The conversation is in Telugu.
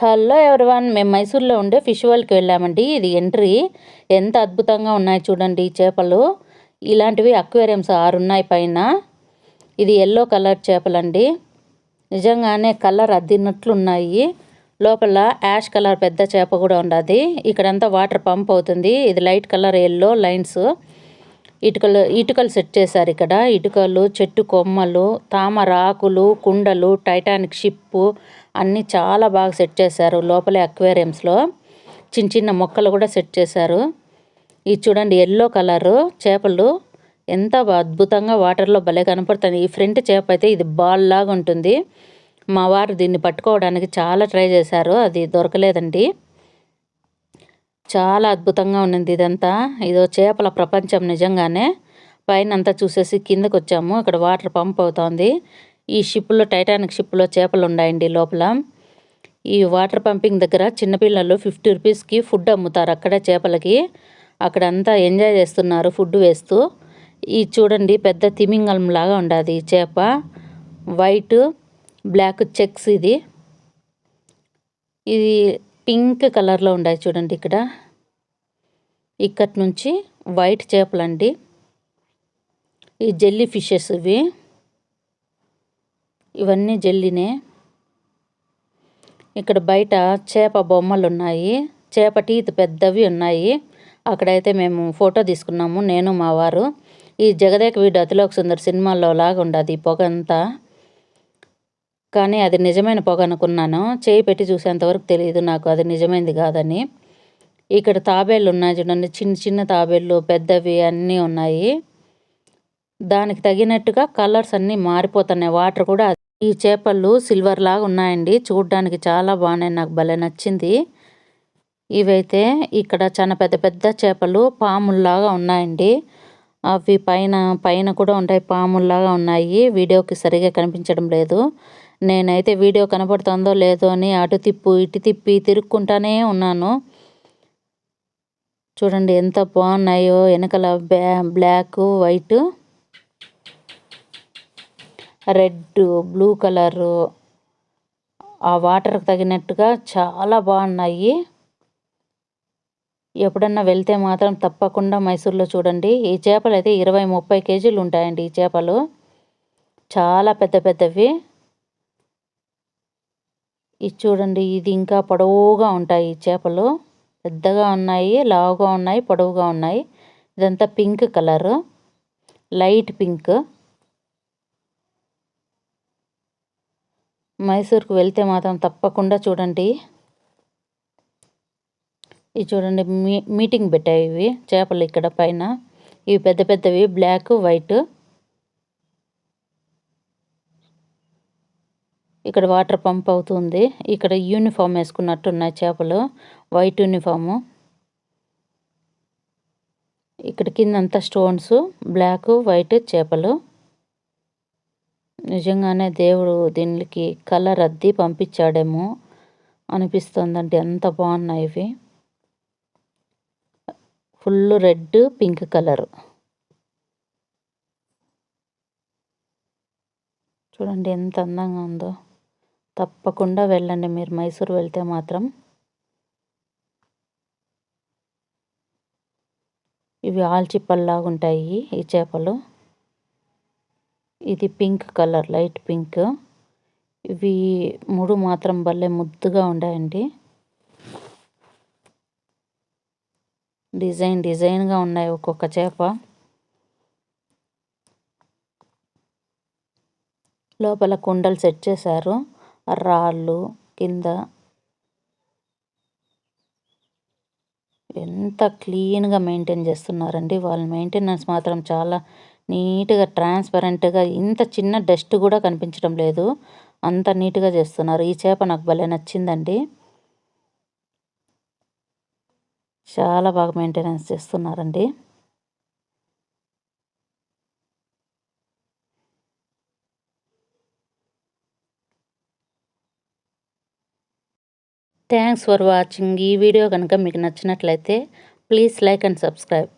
హలో ఎవరివన్ మేము మైసూర్లో ఉండే ఫిష్ వరల్డ్కి వెళ్ళామండి. ఇది ఎంట్రీ. ఎంత అద్భుతంగా ఉన్నాయి చూడండి చేపలు. ఇలాంటివి అక్వేరియంస్ ఆరు ఉన్నాయి పైన. ఇది ఎల్లో కలర్ చేపలండి. నిజంగానే కలర్ అద్దినట్లు ఉన్నాయి లోపల యాష్ కలర్ పెద్ద చేప కూడా ఉండదు. ఇక్కడంతా వాటర్ పంప్ అవుతుంది. ఇది లైట్ కలర్ ఎల్లో లైన్స్. ఇటుకలు ఇటుకలు సెట్ చేశారు ఇక్కడ. ఇటుకలు చెట్టు కొమ్మలు తామర ఆకులు కుండలు టైటానిక్ షిప్పు అన్నీ చాలా బాగా సెట్ చేశారు లోపలే అక్వేరియంస్లో. చిన్న చిన్న మొక్కలు కూడా సెట్ చేశారు. ఇది చూడండి ఎల్లో కలరు చేపలు. ఎంత అద్భుతంగా వాటర్లో భలే కనపడుతుంది ఈ ఫ్రంట్ చేప అయితే ఇది బాల్ లాగా ఉంటుంది. మా వారు దీన్ని పట్టుకోవడానికి చాలా ట్రై చేశారు. అది దొరకలేదండి. చాలా అద్భుతంగా ఉన్నింది ఇదంతా. ఇదో చేపల ప్రపంచం నిజంగానే. పైన అంతా చూసేసి కిందకు వచ్చాము ఇక్కడ వాటర్ పంప్ అవుతోంది. ఈ షిప్లో టైటానిక్ షిప్లో చేపలు ఉన్నాయండి లోపల. ఈ వాటర్ పంపింగ్ దగ్గర చిన్నపిల్లలు ఫిఫ్టీ రూపీస్కి ఫుడ్ అమ్ముతారు అక్కడే చేపలకి. అక్కడ అంతా ఎంజాయ్ చేస్తున్నారు ఫుడ్ వేస్తూ. ఈ చూడండి పెద్ద తిమింగలం లాగా ఉండదు ఈ చేప. వైట్ బ్లాక్ చెక్స్ ఇది. ఇది పింక్ కలర్లో ఉన్నాయి చూడండి ఇక్కడ. ఇక్కడి నుంచి వైట్ చేపలండి. ఈ జెల్లీ ఫిషెస్ ఇవి. ఇవన్నీ జెల్లీనే. ఇక్కడ బయట చేప బొమ్మలు ఉన్నాయి చేప టీత్ పెద్దవి ఉన్నాయి. అక్కడైతే మేము ఫోటో తీసుకున్నాము నేను మా వారు. ఈ జగదేక వీడు అతిలోక సుందర్ సినిమాల్లో లాగా ఉండదు ఈ పొగ అంతా. కానీ అది నిజమైన పొగ అనుకున్నాను. చేయి పెట్టి చూసేంతవరకు తెలియదు నాకు అది నిజమైనది కాదని. ఇక్కడ తాబేళ్ళు ఉన్నాయి చూడండి చిన్న చిన్న తాబేళ్ళు పెద్దవి అన్నీ ఉన్నాయి. దానికి తగినట్టుగా కలర్స్ అన్నీ మారిపోతున్నాయి. వాటర్ కూడా ఈ చేపలు సిల్వర్ లాగా ఉన్నాయండి. చూడడానికి చాలా బాగున్నాయి నాకు భలే నచ్చింది. ఇవైతే ఇక్కడ చాలా పెద్ద పెద్ద చేపలు పాముల్లాగా ఉన్నాయండి. అవి పైన పైన కూడా ఉంటాయి పాముల్లాగా ఉన్నాయి. వీడియోకి సరిగా కనిపించడం లేదు. నేనైతే వీడియో కనబడుతుందో లేదో అని అటు తిప్పు ఇటు తిప్పి తిరుక్కుంటానే ఉన్నాను. చూడండి ఎంత బాగున్నాయో వెనకల black white red blue colour. ఆ వాటర్కి తగినట్టుగా చాలా బాగున్నాయి. ఎప్పుడన్నా వెళ్తే మాత్రం తప్పకుండా మైసూర్లో చూడండి. ఈ చేపలు అయితే ఇరవై ముప్పై కేజీలు ఉంటాయండి ఈ చేపలు. చాలా పెద్ద పెద్దవి. ఇది చూడండి ఇది ఇంకా పొడవుగా ఉంటాయి ఈ చేపలు. పెద్దగా ఉన్నాయి లావుగా ఉన్నాయి పొడవుగా ఉన్నాయి. ఇదంతా పింక్ కలరు లైట్ పింక్. మైసూర్కు వెళ్తే మాత్రం తప్పకుండా చూడండి. ఇవి చూడండి మీ మీటింగ్ పెట్టాయి ఇవి చేపలు ఇక్కడ పైన. ఇవి పెద్ద పెద్దవి బ్లాక్ వైట్. ఇక్కడ వాటర్ పంప్ అవుతుంది. ఇక్కడ యూనిఫామ్ వేసుకున్నట్టు ఉన్నాయి చేపలు. White uniform. ఇక్కడ కిందంతా స్టోన్స్ బ్లాక్ వైట్ చేపలు. నిజంగానే దేవుడు దీనికి కలర్ అద్ది పంపించాడేమో అనిపిస్తుందంటే ఎంత బాగున్నాయి ఇవి. Full red pink colour. చూడండి ఎంత అందంగా ఉందో. తప్పకుండా వెళ్ళండి. మీరు మైసూర్ వెళ్తే మాత్రం ఇవి ఆల్చిప్పల్లాగా ఉంటాయి ఈ చేపలు. ఇది పింక్ కలర్ లైట్ పింక్. ఇవి మూడు మాత్రం భలే ముద్దుగా ఉన్నాయండి డిజైన్ డిజైన్గా ఉన్నాయి ఒక్కొక్క చేప. లోపల కుండలు సెట్ చేశారు. రాళ్ళు కింద. ఎంత క్లీన్గా మెయింటైన్ చేస్తున్నారండి. వాళ్ళ మెయింటెనెన్స్ మాత్రం చాలా నీట్గా ట్రాన్స్పరెంట్గా ఇంత చిన్న డస్ట్ కూడా కనిపించడం లేదు. అంత నీట్గా చేస్తున్నారు. ఈ చేప నాకు భలే నచ్చిందండి. చాలా బాగా మెయింటెనెన్స్ చేస్తున్నారండి. థ్యాంక్స్ ఫర్ వాచింగ్ ఈ వీడియో కనుక మీకు నచ్చినట్లయితే ప్లీజ్ లైక్ అండ్ సబ్స్క్రైబ్